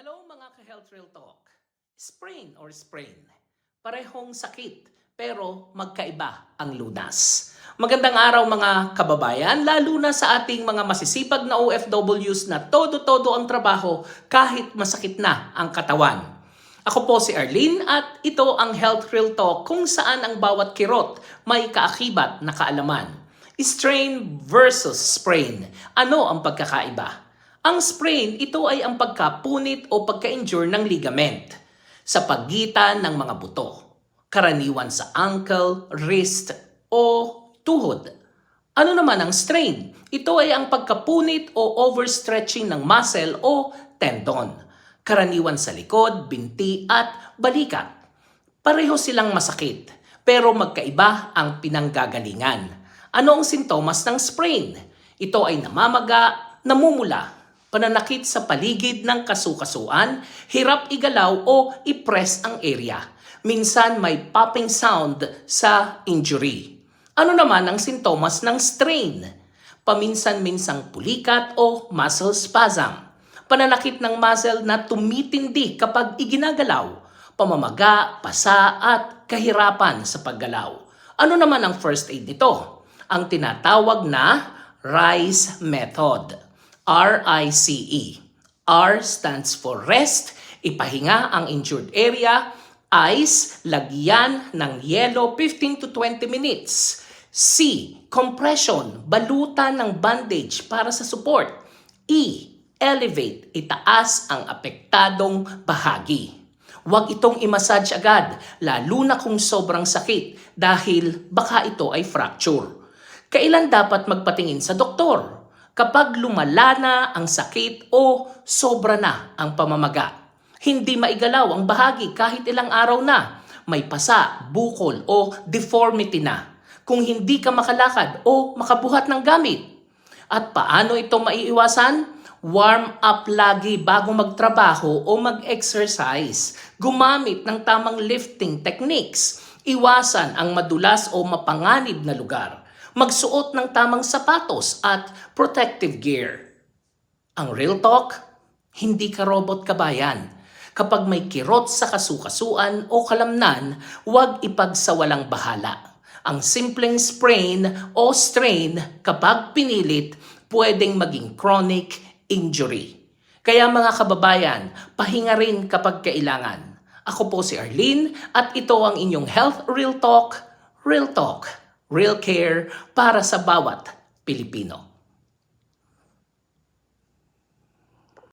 Hello mga ka-Health Real Talk. Sprain or sprain. Parehong sakit pero magkaiba ang lunas. Magandang araw mga kababayan, lalo na sa ating mga masisipag na OFWs na todo-todo ang trabaho kahit masakit na ang katawan. Ako po si Arlene at ito ang Health Real Talk kung saan ang bawat kirot may kaakibat na kaalaman. Strain versus sprain. Ano ang pagkakaiba? Ang sprain, ito ay ang pagkapunit o pagka-injure ng ligament sa pagitan ng mga buto. Karaniwan sa ankle, wrist, o tuhod. Ano naman ang strain? Ito ay ang pagkapunit o overstretching ng muscle o tendon. Karaniwan sa likod, binti at balikat. Pareho silang masakit, pero magkaiba ang pinanggagalingan. Ano ang sintomas ng sprain? Ito ay namamaga, namumula, pananakit sa paligid ng kasukasuan, hirap igalaw o i-press ang area. Minsan may popping sound sa injury. Ano naman ang sintomas ng strain? Paminsan-minsang pulikat o muscle spasm. Pananakit ng muscle na tumitindi kapag iginagalaw. Pamamaga, pasa at kahirapan sa paggalaw. Ano naman ang first aid nito? Ang tinatawag na RICE method. R-I-C-E. R stands for rest, ipahinga ang injured area. Ice, lagyan ng yelo 15 to 20 minutes. C, compression, balutan ng bandage para sa support. E, elevate, itaas ang apektadong bahagi. Huwag itong imassage agad, lalo na kung sobrang sakit dahil baka ito ay fracture. Kailan dapat magpatingin sa doktor? Kapag lumala na ang sakit o sobra na ang pamamaga. Hindi maigalaw ang bahagi kahit ilang araw na. May pasa, bukol o deformity na. Kung hindi ka makalakad o makabuhat ng gamit. At paano ito maiiwasan? Warm up lagi bago magtrabaho o mag-exercise. Gumamit ng tamang lifting techniques. Iwasan ang madulas o mapanganib na lugar. Magsuot ng tamang sapatos at protective gear. Ang real talk, hindi ka robot kabayan. Kapag may kirot sa kasukasuan o kalamnan, huwag ipagsawalang bahala. Ang simpleng sprain o strain kapag pinilit, pwedeng maging chronic injury. Kaya mga kababayan, pahinga rin kapag kailangan. Ako po si Arlene at ito ang inyong Health Real Talk, Real Talk, Real Care para sa bawat Pilipino.